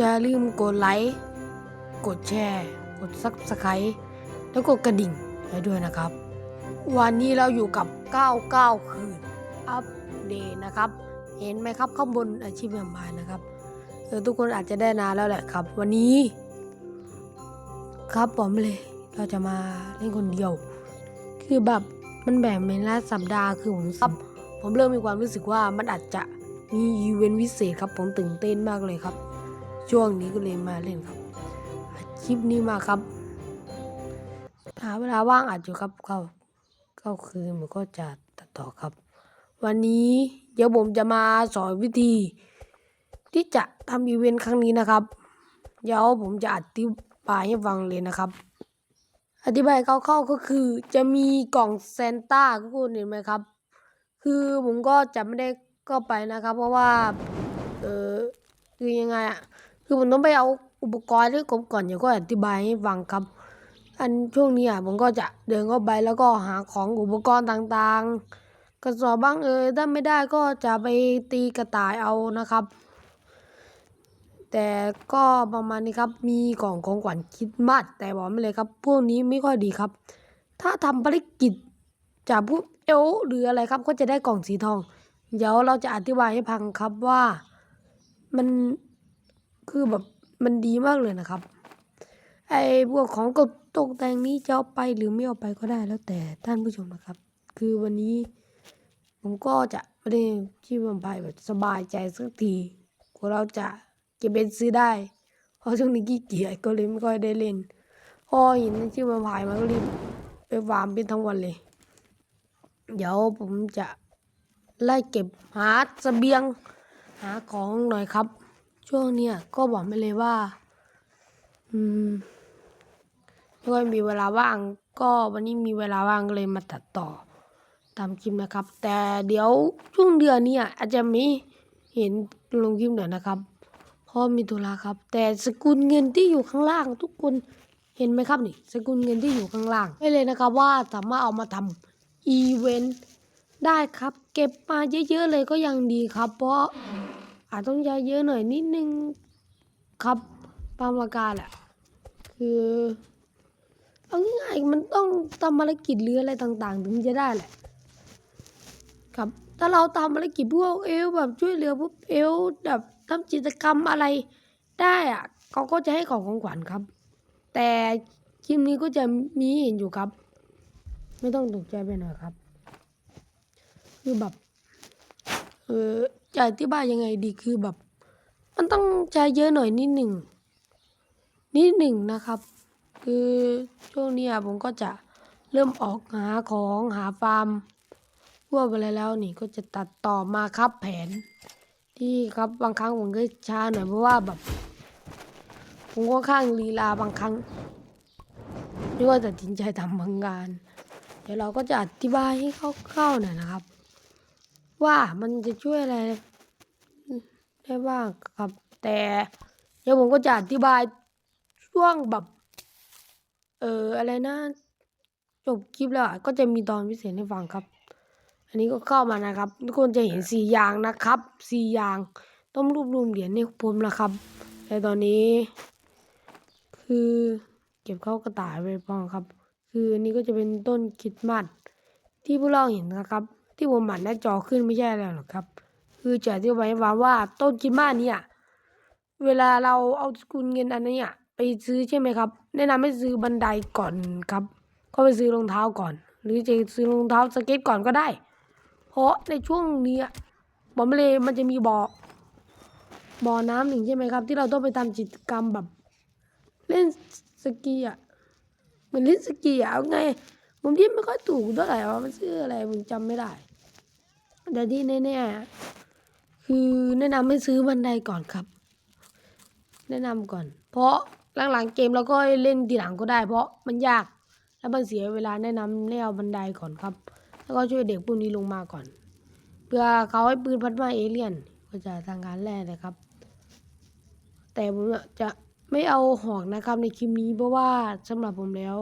อย่าลืมกดไลค์ กดแชร์ กดซับสไครต์แล้วกดกระดิ่งให้ด้วยนะครับ วันนี้เราอยู่กับ 99 คืน อัปเดตนะครับ เห็นไหมครับข้างบนอาชีพแวมไพร์นะครับเออทุกคนอาจจะได้นานแล้วแหละครับ วันนี้ ครับผมเลยเราจะมาเล่นคนเดียว คือแบบมันแบ่งเป็นรายสัปดาห์คือผมครับ ผมเริ่มมีความรู้สึกว่ามันอาจจะมีอีเวนต์พิเศษครับ ผมตื่นเต้นมากเลยครับ ช่วงนี้ก็เลยมาเล่นครับคลิปนี้มาครับ หาเวลาว่างอัดอยู่ครับเข้าเข้าคืนมันก็จะตัดต่อครับ วันนี้เดี๋ยวผมจะมาสอนวิธี ที่จะทำอีเวนต์ครั้งนี้นะครับ เดี๋ยวผมจะอธิบายให้ฟังเลยนะครับ อธิบายคร่าวๆก็คือ จะมีกล่องเซนต้าทุกคนเห็นไหมครับ คือผมก็จะไม่ได้ก็ไปนะครับ เพราะว่า เออคือยังไงอะ คือผมต้องไปเอาอุปกรณ์ให้ครบก่อนเดี๋ยวก็อธิบายให้ฟังครับ อันช่วงนี้อะผมก็จะเดินเข้าไปแล้วก็หาของอุปกรณ์ต่างๆ กระสอบบ้างเออถ้าไม่ได้ก็จะไปตีกระต่ายเอานะครับ แต่ก็ประมาณนี้ครับมีกล่องของขวัญคิดมัดแต่บอกไม่เลยครับ พวกนี้ไม่ค่อยดีครับ ถ้าทำภารกิจจากพวกเอลหรืออะไรครับก็จะได้กล่องสีทอง เดี๋ยวเราจะอธิบายให้พังครับว่ามัน คือแบบมันดีมากเลยนะครับ ไอ้พวกของตกตกแต่งนี้จะเอาไปหรือไม่เอาไปก็ได้แล้วแต่ท่านผู้ชมนะครับ คือวันนี้ ผมก็จะไม่ได้ที่บัมพายแบบสบายใจสักทีกว่าเราจะเก็บเป็นซื้อได้ เพราะช่วงนี้ขี้เกียจก็เลยไม่ค่อยได้เล่นพอเห็นชื่อบัมพายมาก็รีบไปฟาร์มเป็นทั้งวันเลย เดี๋ยวผมจะไล่เก็บหาเสบียงหาของหน่อยครับ ช่วงเนี้ยก็บอกไม่เลยว่า อืมไม่ค่อยมีเวลาว่าง ก็วันนี้มีเวลาว่างก็เลยมาตัดต่อ ตามคลิปนะครับ แต่เดี๋ยวช่วงเดือนเนี้อาจจะมีเห็นลงคลิปหน่อยนะครับเพราะมีธุระครับ แต่สกุลเงินที่อยู่ข้างล่าง ทุกคนเห็นไหมครับนี่ สกุลเงินที่อยู่ข้างล่างไม่เลยนะครับว่าสามารถเอามาทำอีเวนต์ได้ครับ เก็บมาเยอะๆเลยก็ยังดีครับ เพราะ อาจต้องใช้เยอะหน่อยนิดนึงครับตามาการแหละคือเอาง่ายๆมันต้องทำภารกิจหรืออะไรต่างๆ ถึงจะได้แหละ ครับ ถ้าเราทำภารกิจพวกเอลแบบช่วยเหลือพวกเอลแบบทำกิจกรรมอะไรได้อะเขาก็จะให้ของของขวัญครับ แต่คลิปนี้ก็จะมีเห็นอยู่ครับ ไม่ต้องตกใจไปหน่อยครับ คือแบบเออ จะอธิบายยังไงดีคือแบบ มันต้องใช้เยอะหน่อยนิดหนึ่งนิดหนึ่งนะครับ คือช่วงนี้ผมก็จะเริ่มออกหาของหาฟาร์มพวกอะไรแล้วนี่ก็จะตัดต่อมาครับแผน ที่ครับบางครั้งผมก็ช้าหน่อยเพราะว่าแบบ ผมก็ข้างลีลาบางครั้งไม่ว่าตัดสินใจทำบางงาน เดี๋ยวเราก็จะอธิบายให้คร่าวๆหน่อยนะครับ ว่ามันจะช่วยอะไรได้บ้างครับ แต่เดี๋ยวผมก็จะอธิบายช่วงแบบ เอออะไรนะ จบคลิปแล้วอะก็จะมีตอนพิเศษให้ฟังครับ อันนี้ก็เข้ามานะครับ ทุกคนจะเห็นสี่อย่างนะครับสี่อย่าง ต้องรวบรวมเหรียญให้ผมนะครับ แต่ตอนนี้ คือเก็บเข้ากระต่ายไปพอครับ คืออันนี้ก็จะเป็นต้นคริดมัดที่พวกเราเห็นนะครับ ที่ผมหมันหน้าจอขึ้นไม่ใช่อะไรหรอกครับ คือจะอธิบายให้ฟังว่าต้นคริดมัดเนี่ย เวลาเราเอาสกุลเงินอันนี้ไปซื้อใช่ไหมครับ แนะนำให้ซื้อบันไดก่อนครับ ก็ไปซื้อรองเท้าก่อน หรือจะซื้อรองเท้าสเก็ตก่อนก็ได้ เพราะในช่วงนี้อะบอมเลมันจะมีบ่อบ่อน้ำหนึ่งใช่ไหมครับ ที่เราต้องไปทำกิจกรรมแบบ เล่นสกีอะเหมือนเล่นสกีอะเอาไงผมที่ไม่ค่อยถูกเท่าไหร่ว่ามันชื่ออะไรผมจำไม่ได้ แต่ที่แน่ๆคือแนะนำให้ซื้อบันไดก่อนครับ แนะนำก่อน เพราะหลังๆเกมเราก็เล่นทีหลังก็ได้ เพราะมันยาก แล้วมันเสียเวลาแนะนำให้เอาบันไดก่อนครับ แล้วก็ช่วยเด็กพวกนี้ลงมาก่อน เพื่อเขาให้ปืนพัดมาเอเลี่ยน ก็จะทางการแรกนะครับ แต่ผมจะไม่เอาหอกนะครับในคลิปนี้เพราะว่าสำหรับผมแล้ว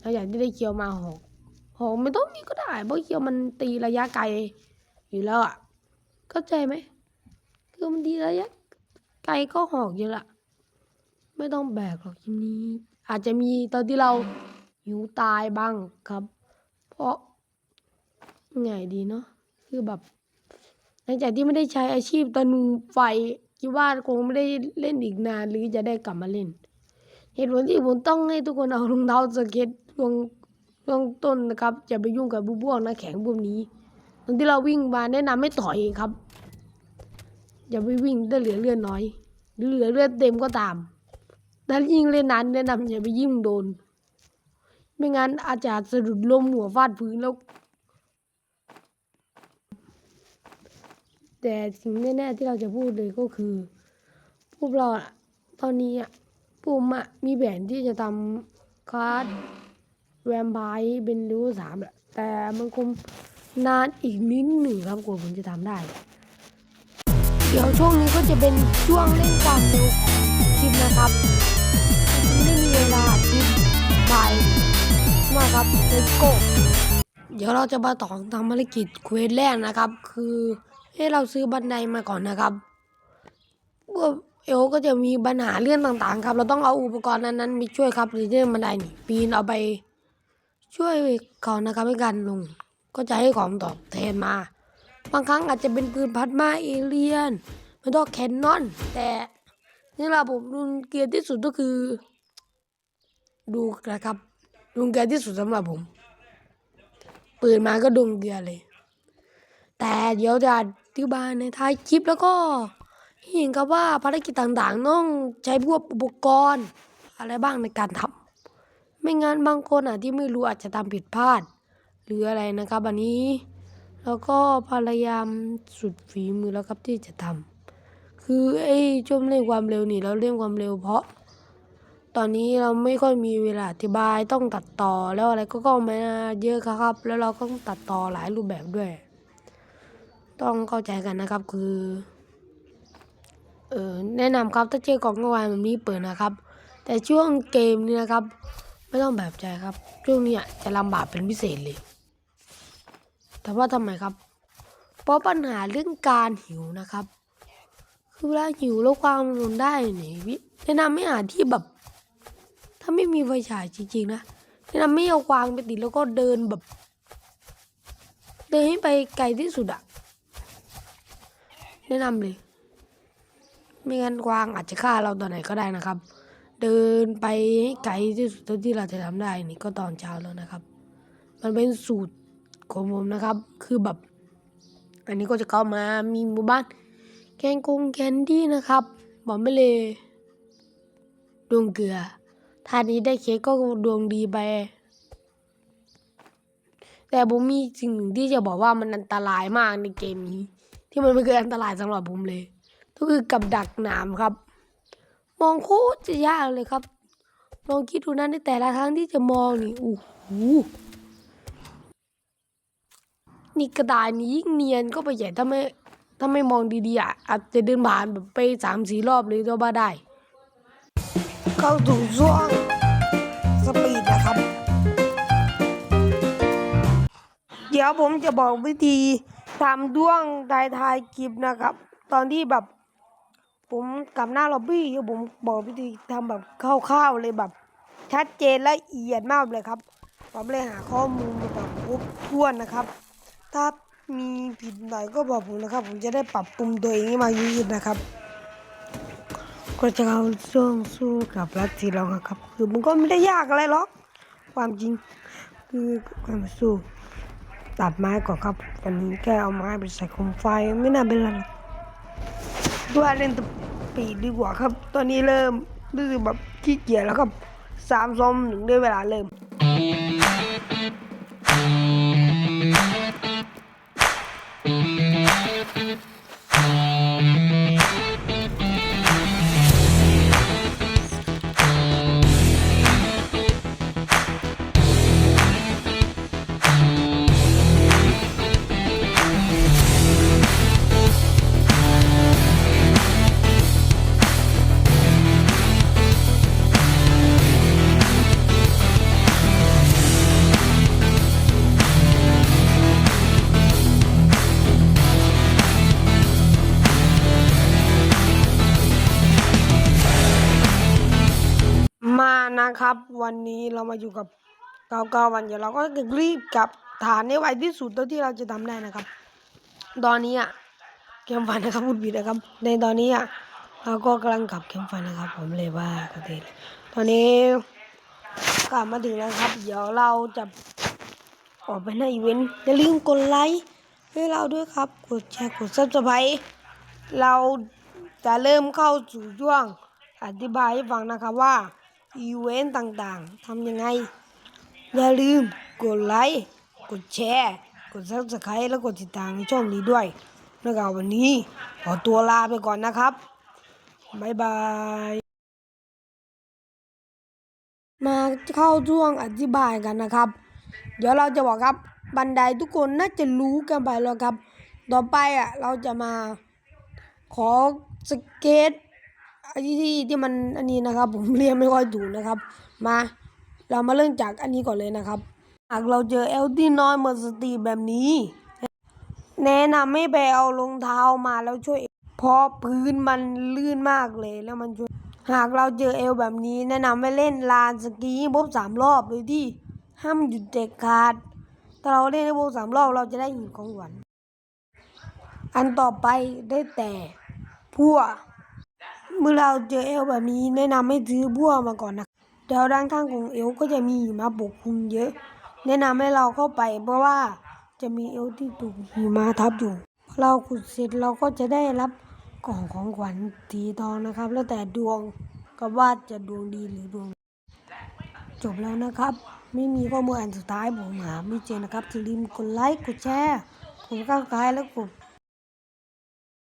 เราอยากได้เคียวมาหอกหอกไม่ต้องมีก็ได้เพราะเคียวมันตีระยะไกล อยู่แล้วอะเข้าใจไหมคือมันตีระยะไกลก็หอกเยอะละไม่ต้องแบกหรอกทีนี้ อาจจะมีตอนที่เราหิวตายบ้างครับ เพราะไงดีเนาะคือแบบหลังจากที่ไม่ได้ใช้อาชีพตะนูไฟคิดว่าคงไม่ได้เล่นอีกนานหรือจะได้กลับมาเล่น เหตุผลที่ผมต้องให้ทุกคนเอารองเท้าสเก็ตช่วงช่วงต้นนะครับอย่าไปยุ่งกับบุบวกนะแข็งพวกนี้ อนที่เราวิ่งมาแนะนำไม่ถอยครับ อย่าไปวิ่งได้เหลือเลือดน้อย หรือเหลือเลือดเต็มก็ตามแต่ยิ่งเล่นนั้นแนะนำอย่าไปยิ่งโดน ไม่งั้นอาจจะสะดุดล้มหัวฟาดพื้นแล้ว แต่สิ่งแน่ๆที่เราจะพูดเลยก็คือ พวกเราตอนนี้อะผมอะมีแผนที่จะทำคลาสแวมไพร์เป็นเลเวลสามแหละแต่มันคง นานอีกนิดหนึ่งครับกว่าผมจะทำได้ เดี๋ยวช่วงนี้ก็จะเป็นช่วงเล่นควาร็วของคลิปนะครับไม่มีเวลาคลิปบ่ายมากครับเลตโก้เดี๋ยวเราจะมาต่อทำภารกิจเควสแรกนะครับ คือให้เราซื้อบันไดมาก่อนนะครับพวกเอลก็จะมีปัญหาเรื่องต่างๆ ครับ เราต้องเอาอุปกรณ์นั้นๆไปช่วยครับหรือเรื่องบันไดนี่ปีนเอาไปช่วยเขานะครับในการลง ก็จะให้ของตอบแทนมา บางครั้งอาจจะเป็นปืนพัดมาเอเลียนมันต้องแคนนอน แต่นี่เราผมรุนเกียดที่สุดก็คือ ดูนะครับดุนเกียดที่สุดสำหรับผม ปืนมาก็ดุนเกียดเลย แต่เดี๋ยวจะอธิบายในท้ายคลิปแล้วก็เห็นครับว่าภารกิจต่างๆต้องใช้พวกอุปกรณ์ อะไรบ้างในการทำไม่งั้นบางคนอะที่ไม่รู้อาจจะทำผิดพลาด หรืออะไรนะครับอันนี้ แล้วก็พยายามสุดฝีมือแล้วครับที่จะทำคือไอ้ช่วงเร่งความเร็วนี่เราเร่งความเร็วเพราะ ตอนนี้เราไม่ค่อยมีเวลาอธิบายต้องตัดต่อแล้วอะไรก็ก็มาเยอะครับ แล้วเราก็ต้องตัดต่อหลายรูปแบบด้วย ต้องเข้าใจกันนะครับคือเออแนะนำครับถ้าเจอกล่องกลางวันแบบนี้เปิดนะครับ แต่ช่วงเกมนี้นะครับ ไม่ต้องแบบใจครับ ช่วงนี้จะลำบากเป็นพิเศษเลย แต่ว่าทำไมครับ เพราะปัญหาเรื่องการหิวนะครับ คือเวลาหิวแล้วความรุนได้เนี่ยวิแนะนำไม่หาที่แบบ ถ้าไม่มีไฟฉายจริงๆนะแนะนำไม่เอาควางไปติดแล้วก็เดินแบบ เดินให้ไปไกลที่สุดอะแนะนำเลยไม่งั้นกวางอาจจะฆ่าเราตอนไหนก็ได้นะครับ เดินไปให้ไกลที่สุดเท่าที่เราจะทำได้นี่ก็ตอนเช้าแล้วนะครับ มันเป็นสูตร ของผมนะครับ คือแบบ อันนี้ก็จะเข้ามามีหมู่บ้าน แกงกงแคนดี้นะครับบอกไม่เลยดวงเกลือท่านี้ได้เค้กก็ดวงดีไป แต่ผมมีสิ่งหนึ่งที่จะบอกว่ามันอันตรายมากในเกมนี้ ที่มันไม่เคยอันตรายสำหรับผมเลย ก็คือกับดักหนามครับ มองโคตรจะยากเลยครับลองคิดดูนะในแต่ละครั้งที่จะมองนี่โอ้โห นี่กระดาษนี้ยิ่งเนียนก็ไปใหญ่ถ้าไม่ถ้าไม่มองดีๆอะอาจจะเดินผ่านแบบไปสามสี่รอบเลยก็บ้าได้ เข้าสู่ช่วงสปีดนะครับ เดี๋ยวผมจะบอกวิธีทำด้วงทายทายคลิปนะครับ ตอนที่แบบผมกลับหน้าล็อบบี้เดี๋ยวผมบอกวิธีทำแบบคร่าวๆเลยแบบ ชัดเจนและละเอียดมากเลยครับ ผมเลยหาข้อมูลมาแบบครบถ้วนนะครับ ถ้ามีผิดหน่อยก็บอกผมนะครับ ผมจะได้ปรับปรุงตัวเองให้มายิ่งขึ้นะครับ ก็จะเอาช่วงสู้กับรัสเซียแล้วครับ คือมันก็ไม่ได้ยากอะไรหรอก ความจริงคือการสู้ตัดไม้ก่อนครับวันนี้แค่เอาไม้ไปใส่คมไฟไม่น่าเป็นไรหรอกด้วยเล่นสปีดีกว่าครับ ตอนนี้เริ่มรู้สึกแบบขี้เกียจแล้วครับสามซอมหนึ่งได้เวลาเริ่ม นะครับ วันนี้เรามาอยู่กับเกาเกาวันเดี๋ยวเราก็จะรีบกลับฐานในไวที่สุดเท่าที่เราจะทำได้นะครับ ตอนนี้อะเกมฟันนะครับพูดผิดนะครับ ในตอนนี้อะเราก็กำลังขับเกมฟันนะครับ ผมเลยว่าก็เทตอนนี้กลับมาถึงแล้วครับ เดี๋ยวเราจะออกไปในอีเวนต์อย่าลืมกดไลค์ให้เราด้วยครับ กดแชร์กดซับสไครต์เราจะเริ่มเข้าสู่ช่วงอธิบายให้ฟังนะครับว่า อีเวนต์ต่างๆทำยังไง อย่าลืมกดไลค์ กดแชร์ กดซับสไครต์แล้วกดติดตามในช่องนี้ด้วยแล้วก็วันนี้ขอตัวลาไปก่อนนะครับ บ๊ายบาย มาเข้าช่วงอธิบายกันนะครับ เดี๋ยวเราจะบอกครับบันไดทุกคนน่าจะรู้กันไปแล้วครับ ต่อไปอะเราจะมาขอสเก็ต ไอ้ที่ที่มันอันนี้นะครับ ผมเรียนไม่ค่อยถูกนะครับ มาเรามาเริ่มจากอันนี้ก่อนเลยนะครับหากเราเจอเอลที่น้อยหมดสติแบบนี้ แนะนำให้ไปเอารองเท้ามาแล้วช่วย เพราะพื้นมันลื่นมากเลยแล้วมันช่วย หากเราเจอเอลแบบนี้ แนะนำให้เล่นลานสกีให้ครบสามรอบโดยที่ห้ามหยุดเด็ดขาดถ้าเราเล่นให้ครบสามรอบเราจะได้หินของหวานอันต่อไปได้แต่พั่ว เมื่อเราเจอเอลแบบนี้แนะนำให้ซื้อบัวมาก่อนนะเดี๋ยวด้านข้างของเอลก็จะมีหิมะปกคลุมเยอะ แนะนำให้เราเข้าไป เพราะว่าจะมีเอลที่ถูกหิมะทับอยู่ เราขุดเสร็จเราก็จะได้รับกล่องของขวัญสีทองนะครับ แล้วแต่ดวงกับว่าจะดวงดีหรือดวง จบแล้วนะครับ ไม่มีข้อมูลอันสุดท้ายผมหาไม่เจอนะครับอย่าลืมกดไลค์กดแชร์กดก้าวไลค์แล้วกด